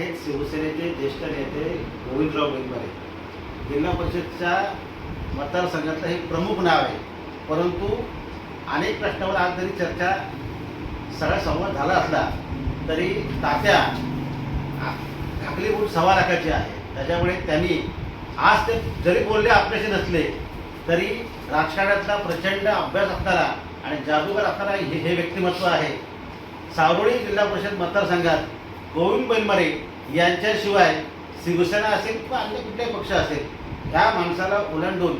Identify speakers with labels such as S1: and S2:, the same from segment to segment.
S1: आहेत शिवसेनेचे ज्येष्ठ नेते गोविंदराव बेंगमारे जिल्हा परिषदच्या मतदारसंघातलं हे प्रमुख नाव आहे. परंतु अनेक प्रश्नावर आज जरी चर्चा सगळा संवाद झाला असला तरी तात्या ढाकलीबूट सव्वा लाखाची आहे. त्याच्यामुळे त्यांनी आज ते जरी बोलले आपल्याशी नसले तरी राजकारणातला प्रचंड अभ्यास असणारा आणि जादूगर असणारा हे हे व्यक्तिमत्व आहे. सावरोळी जिल्हा परिषद मतदारसंघात गोविंद बैलमारे यांच्याशिवाय शिवसेना असेल किंवा अन्य कुठलाही पक्ष असेल या माणसाला ओलांडून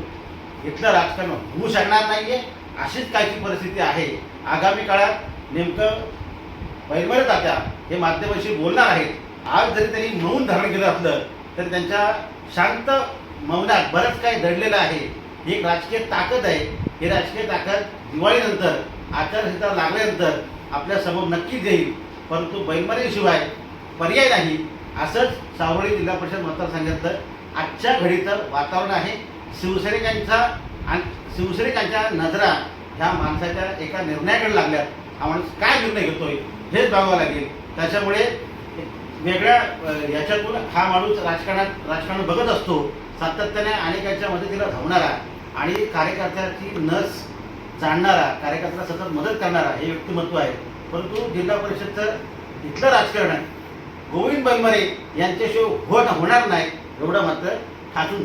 S1: इथलं राजकारण होऊ शकणार नाहीये अशीच काहीची परिस्थिती आहे. आगामी काळात नेमकं बैलमारे तात्या हे माध्यमाशी बोलणार आहेत. आज जरी त्यांनी मौन धारण केलं असलं तर त्यांच्या शांत मौनात बरंच काही दडलेलं आहे. ही एक राजकीय ताकद आहे. ही राजकीय ताकद दिवाळीनंतर आचारसंहिता लागल्यानंतर आपल्यासमोर नक्कीच येईल. परंतु बैलमरेशिवाय पर्याय नाही. असंच सावळी जिल्हा परिषद मतदारसंघातलं आजच्या घडीचं वातावरण आहे. शिवसैनिकांचा आणि शिवसैनिकांच्या नजरा ह्या माणसाच्या एका निर्णयाकडे लागल्यात. हा माणूस काय निर्णय घेतोय हेच बघावं लागेल. त्याच्यामुळे वेगळ्या याच्यातून हा माणूस राजकारणात राजकारण बघत असतो. सातत्याने अनेकांच्या मदतीला धावणारा आणि कार्यकर्त्याची नस जाणणारा कार्यकर्त्याला सतत मदत करणारा हे व्यक्तिमत्व आहे. परंतु जिल्हा परिषदचं इथलं राजकारण गोविंद बनमरे यांच्याशिवाय होत होणार नाही एवढं मात्र ठासून